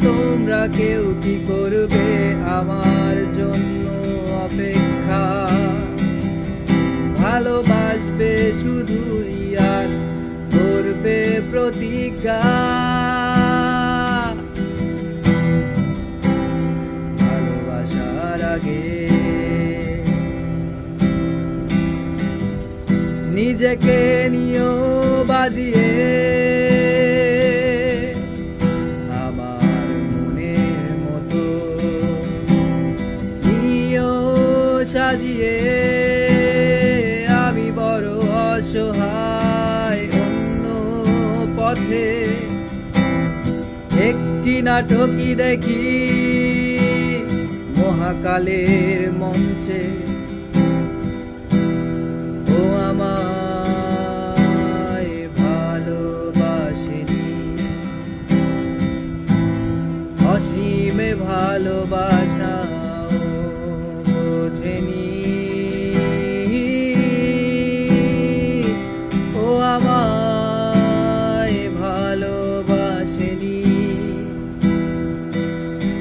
তোমরা কেউ কি করবে আমার জন্য অপেক্ষা? ভালোবাসবে শুধুই আর করবে প্রতিজ্ঞা। ভালোবাসার আগে নিজেকে নিয়েও বাজিয়ে সাজিয়ে আমি বড় অসহায় অন্য পথে একটি নাটকই দেখি মহাকালের মঞ্চে। ও আমায় ভালোবাসেনি। অসীমে ভালোবাস Jamie.